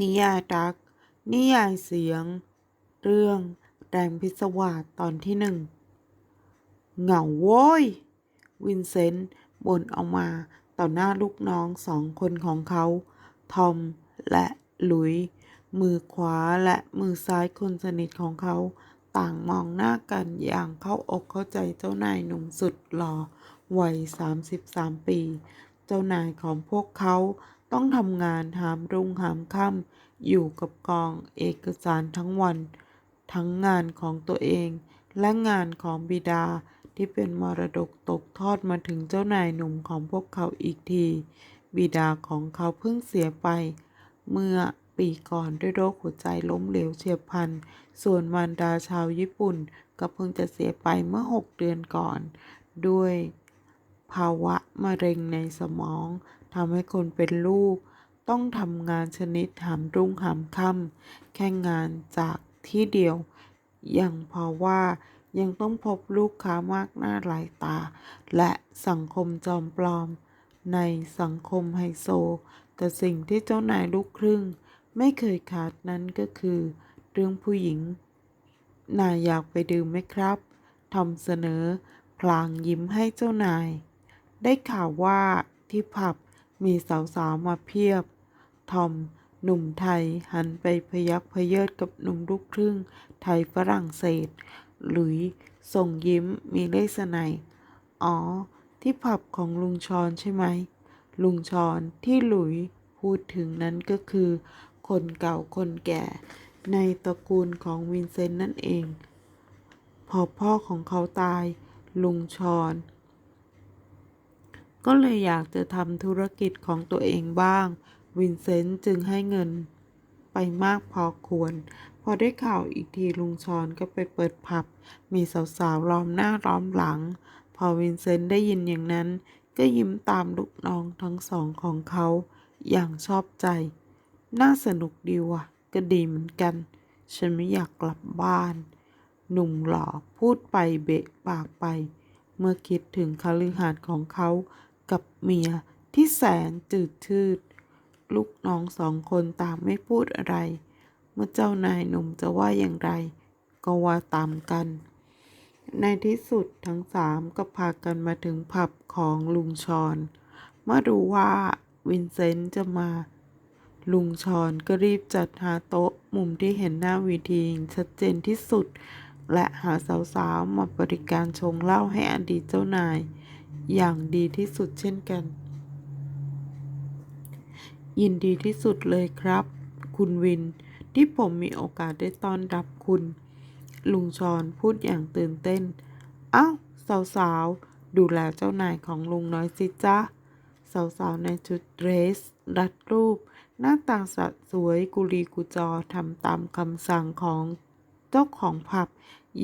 นิยายรัก นิยายเสียง เรื่อง แรงพิศวาสตอนที่หนึ่ง เหงาโว้ย วินเซนต์บ่นออกมาต่อหน้าลูกน้องสองคนของเขา ทอมและหลุย มือขวาและมือซ้ายคนสนิทของเขา ต่างมองหน้ากันอย่างเข้าอกเข้าใจเจ้านายหนุ่มสุดหล่อวัย 33 ปี เจ้านายของพวกเขา ต้องทำงานหามรุ่งหามค่ำอยู่กับกองเอกสารทั้งวัน ทั้งงานของตัวเอง และงานของบิดาที่เป็นมรดกตกทอดมาถึงเจ้านายหนุ่มของพวกเขาอีกที บิดาของเขาเพิ่งเสียไป เมื่อปีก่อนด้วยโรคหัวใจล้มเหลวเฉียบพลัน ส่วนมารดาชาวญี่ปุ่นก็เพิ่งจะเสียไปเมื่อหกเดือนก่อน ด้วยภาวะมะเร็งในสมอง ทำให้คนเป็นลูก ต้องทำงานชนิดหามรุ่งหามค่ำแค่งานจากที่เดียว ยังเพราะว่ายังต้องพบลูกค้ามากหน้าหลายตา และสังคมจอมปลอม ในสังคมไฮโซ แต่สิ่งที่เจ้านายลูกครึ่ง ไม่เคยขาดนั้นก็คือ เรื่องผู้หญิง นายอยากไปดื่มไหมครับทอมเสนอ พลางยิ้มให้เจ้านาย ได้ข่าวว่าที่ผับ มีสาวๆมาเพียบ ทอม หนุ่มไทยหันไปพยักพเยิดกับหนุ่มลูกครึ่ง ไทยฝรั่งเศส หลุยส่งยิ้มมีเลสไนยอ๋อ ที่ผับของลุงชอนใช่ไหม ลุงชอนที่หลุยพูดถึงนั้นก็คือ คนเก่าคนแก่ ในตระกูลของวินเซนต์นั่นเอง พอพ่อของเขาตาย ลุงชอน ก็เลยอยากจะทำธุรกิจของตัวเองบ้าง วินเซนต์จึงให้เงินไปมากพอควร พอได้ข่าวอีกทีลุงชอนก็ไปเปิดผับ มีสาวๆล้อมหน้าล้อมหลัง พอวินเซนต์ได้ยินอย่างนั้น ก็ยิ้มตามลูกน้องทั้งสองของเขาอย่างชอบใจ น่าสนุกดีว่ะ ก็ดีเหมือนกัน ฉันไม่อยากกลับบ้าน หนุ่มหล่อพูดไปเบะปากไป เมื่อคิดถึงคฤหาสน์ของเขา กับเมียที่แสนจืดชืด ลูกน้องสองคนต่างไม่พูดอะไร เมื่อเจ้านายหนุ่มจะว่าอย่างไร ก็ว่าตามกัน ในที่สุดทั้งสามก็พากันมาถึงผับของลุงชอนเมื่อรู้ว่าวินเซนต์จะมา ลุงชอนก็รีบจัดหาโต๊ะมุมที่เห็นหน้าวีทีอย่างชัดเจนที่สุด และหาสาวๆมาบริการชงเหล้าให้อดีตเจ้านาย อย่างดีที่สุดเช่นกัน ยินดีที่สุดเลยครับ คุณวินที่ผมมีโอกาสได้ต้อนรับคุณ ลุงชอนพูดอย่างตื่นเต้น เอ้า สาวๆ ดูแลเจ้านายของลุงน้อยสิจ๊ะ สาวๆ ในชุดเดรส รัดรูป หน้าตาสะสวยกุลีกุจอทำตามคำสั่งของเจ้าของผับ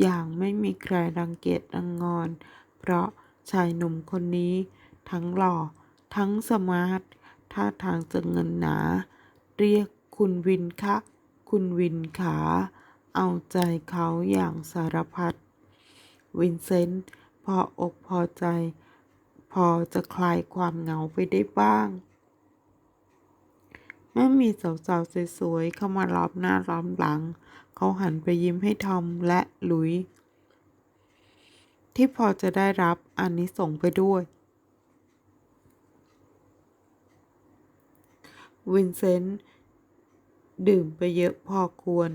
อย่างไม่มีใครรังเกียจรังงอน เพราะ ชายหนุ่มคนนี้ ทั้งหล่อ ทั้งสมาร์ทท่าทางจะเงินหนา เรียกคุณวินคะ คุณวินขา เอาใจเขาอย่างสารพัด วินเซนต์พออกพอใจ พอจะคลายความเหงาไปได้บ้างเมื่อมีสาวๆสวยๆเข้ามาล้อมหน้าล้อมหลัง เขาหันไปยิ้มให้ทอมและหลุย ที่พอจะได้รับอันนี้ส่งไปด้วย วินเซนต์ดื่มไปเยอะพอควร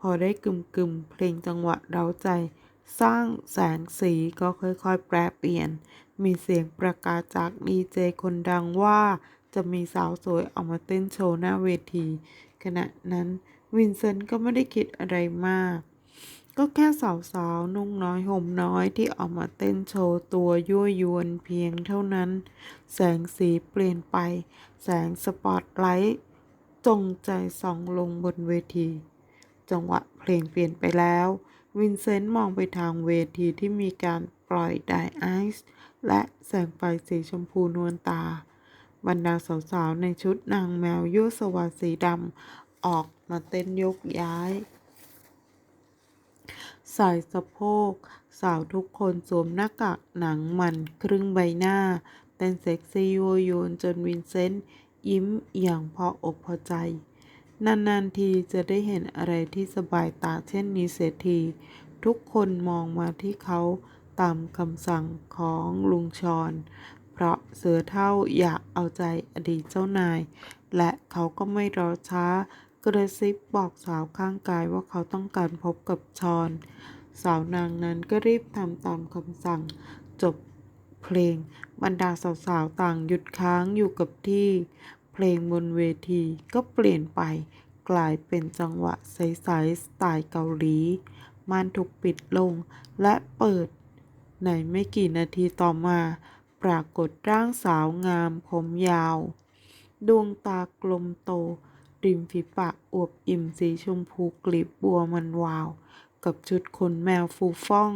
พอได้กึมกึมเพลงจังหวะเร้าใจ สร้างแสงสีก็ค่อยๆ แปรเปลี่ยน มีเสียงประกาศจากดีเจคนดังว่าจะมีสาวสวยออกมาเต้นโชว์หน้าเวที ขณะนั้นวินเซนต์ก็ไม่ได้คิดอะไรมาก ก็แค่สาวๆนุ่งน้อยห่มน้อยที่ออกมาเต้นโชว์ตัวยั่วยวนเพียงเท่านั้น แสงสีเปลี่ยนไป แสงสปอตไลท์จงใจส่องลงบนเวที จังหวะเพลงเปลี่ยนไปแล้ว วินเซนต์มองไปทางเวทีที่มีการปล่อยไดไอซ์และแสงไฟสีชมพูนวลตา บรรดาสาวๆในชุดนางแมวยั่วสวัสดสีดำออกมาเต้นยกย้าย ใส่สะโพก สาวทุกคนสวมหน้ากากหนังมันครึ่งใบหน้าเต้นเซ็กซี่ยัวยนจนวินเซนต์ยิ้มอย่างพออกพอใจ นานๆทีจะได้เห็นอะไรที่สบายตาเช่นนี้เสียที ทุกคนมองมาที่เขาตามคำสั่งของลุงชอน เพราะเสือเท่าอยากเอาใจอดีตเจ้านาย และเขาก็ไม่รอช้า กระซิบบอกสาวข้างกายว่าเขาต้องการพบกับชอน สาวนางนั้นก็รีบทำตามคำสั่ง จบเพลง บรรดาสาวๆต่างหยุดค้างอยู่กับที่ เพลงบนเวทีก็เปลี่ยนไป กลายเป็นจังหวะใสๆสไตล์เกาหลีม่านถูกปิดลงและเปิด ในไม่กี่นาทีต่อมา ปรากฏร่างสาวงามผมยาว ดวงตากลมโต ริมฝีปากอวบอิ่มสีชมพูกลีบบัวมันวาว กับชุดขนแมวฟูฟ่อง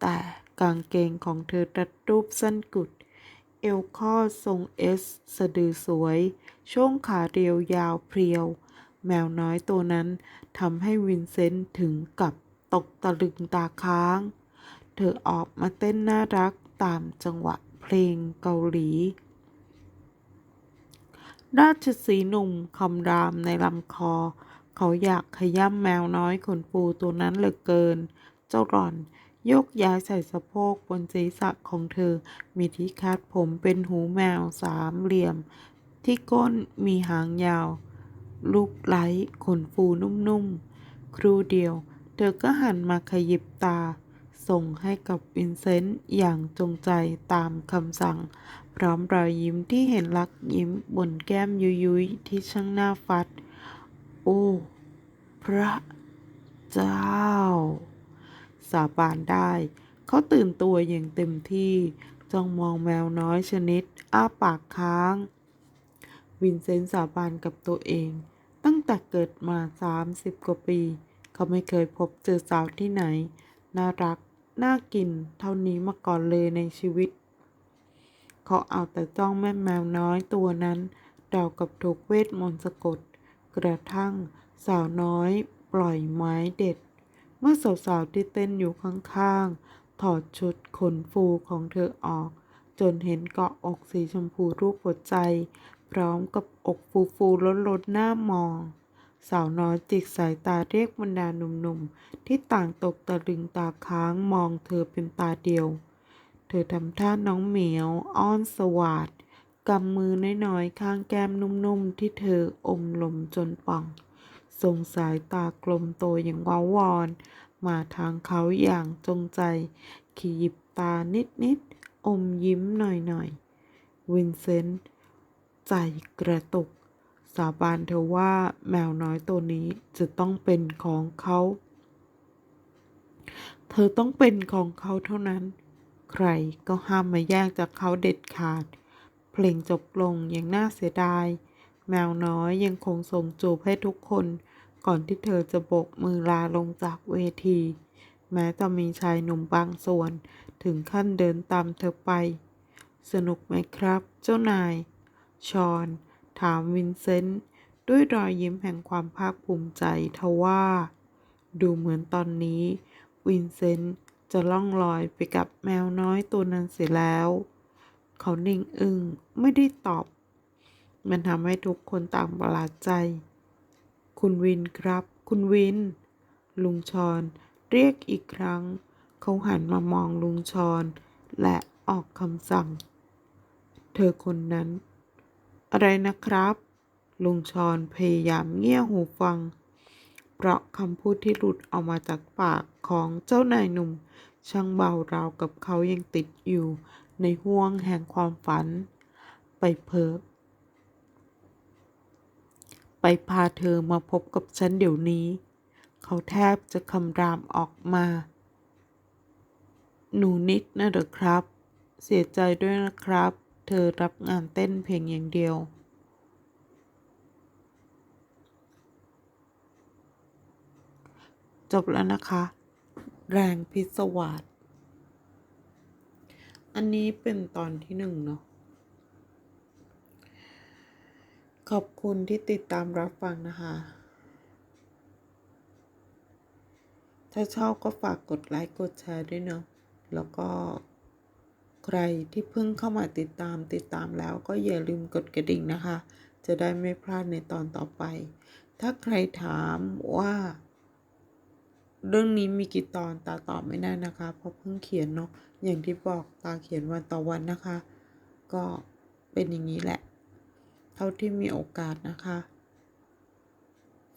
แต่กางเกงของเธอรัดรูปสั้นกุด เอวข้อทรงเอสสะดือสวย ช่วงขาเรียวยาวเพรียว แมวน้อยตัวนั้นทำให้วินเซนต์ถึงกับตกตะลึงตาค้าง เธอออกมาเต้นน่ารักตามจังหวะเพลงเกาหลี ราชสีหนุ่มคำรามในลำคอ เขาอยากขย้ำแมวน้อยขนฟูตัวนั้นเหลือเกิน เจ้าหล่อนยกย้ายใส่สะโพกบนศีรษะของเธอ มีที่คาดผมเป็นหูแมวสามเหลี่ยม ที่ก้นมีหางยาว ลูกไหลขนฟูนุ่มๆ ครูเดียว เธอก็หันมาขยิบตา ส่งให้กับวินเซนต์อย่างจงใจตามคำสั่ง พร้อมรอยยิ้มที่เห็นรักยิ้มบนแก้มยุยๆที่ช่างหน่าฟัด โอ้ พระเจ้า สาบานได้ เขาตื่นตัวอย่างเต็มที่จ้องมองแมวน้อยชนิด อ้าปากค้าง วินเซนต์สาบานกับตัวเอง ตั้งแต่เกิดมาสามสิบกว่าปี เขาไม่เคยพบเจอสาวที่ไหน น่ารัก น่ากิน เท่านี้มาก่อนเลยในชีวิต เขาเอาแต่จ้องแม่แมวน้อยตัวนั้นเดากับถูกเวทมนต์สะกด กระทั่งสาวน้อยปล่อยไม้เด็ด เมื่อสาวๆที่เต้นอยู่ข้างๆ ถอดชุดขนฟูของเธอออก จนเห็นเกาะอกสีชมพูรูปหัวใจ พร้อมกับอกฟูฟูล้นล้นๆหน้ามอง สาวน้อยจิกสายตาเรียกบรรดาหนุ่มๆ ที่ต่างตกตะลึงตาค้างมองเธอเป็นตาเดียว เธอทำท่าน้องเหมียว อ้อนสวาดกำมือน้อยๆข้างแก้มนุ่มๆ ที่เธออมลมจนป่อง ส่งสายตากลมโตอย่างว้าวอน มาทางเขาอย่างจงใจขยิบตานิดๆ อมยิ้มหน่อยๆ วินเซนต์ใจกระตุก สาบานเธอว่าแมวน้อยตัวนี้จะต้องเป็นของเขา เธอต้องเป็นของเขาเท่านั้น ใครก็ห้ามมาแย่งจากเขาเด็ดขาด เพลงจบลงอย่างน่าเสียดาย แมวน้อยยังคงส่งจูบให้ทุกคน ก่อนที่เธอจะโบกมือลาลงจากเวที แม้จะมีชายหนุ่มบางส่วน ถึงขั้นเดินตามเธอไป สนุกไหมครับ เจ้านาย ชอน ถามวินเซนต์ด้วยรอยยิ้มแห่งความภาคภูมิใจทว่า ดูเหมือนตอนนี้ วินเซนต์ จะล่องลอยไปกับแมวน้อยตัวนั้นเสียแล้ว เขานิ่งอึง้งไม่ได้ตอบ มันทำให้ทุกคนต่างประหลาดใจ คุณวินครับ คุณวิน ลุงชอนเรียกอีกครั้ง เขาหันมามองลุงชอนและออกคำสั่ง เธอคนนั้น อะไรนะครับ ลุงชอนพยายามเงี่ยหูฟัง เพราะคำพูดที่หลุดออกมาจากปากของเจ้านายหนุ่ม ช่างเบาราวกับเขายังติดอยู่ในห่วงแห่งความฝัน ไปเพิกไปพาเธอมาพบกับฉันเดี๋ยวนี้ เขาแทบจะคำรามออกมา หนูนิดนะเหรอครับ เสียใจด้วยนะครับ เธอรับงานเต้นเพียงอย่างเดียว จบแล้วนะคะ แรงพิศวาสอันนี้เป็นตอนที่หนึ่งเนาะขอบคุณที่ติดตามรับฟังนะคะ ถ้าชอบก็ฝากกดไลค์กดแชร์ด้วยเนาะ แล้วก็ใครที่เพิ่งเข้ามาติดตามติดตามแล้วก็อย่าลืมกดกระดิ่งนะคะ จะได้ไม่พลาดในตอนต่อไป ถ้าใครถามว่า เรื่องนี้มีกี่ตอนตาตอบไม่ได้นะคะ เพราะเพิ่งเขียนเนาะอย่างที่บอกตาเขียนวันต่อวันนะคะ ก็เป็นอย่างนี้แหละ เท่าที่มีโอกาสนะคะ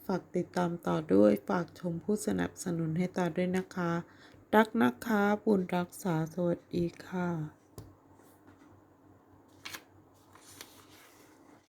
ฝากติดตามต่อด้วยฝากชมผู้สนับสนุนให้ตาด้วยนะคะ รักนะคะบุญรักษาสวัสดีค่ะ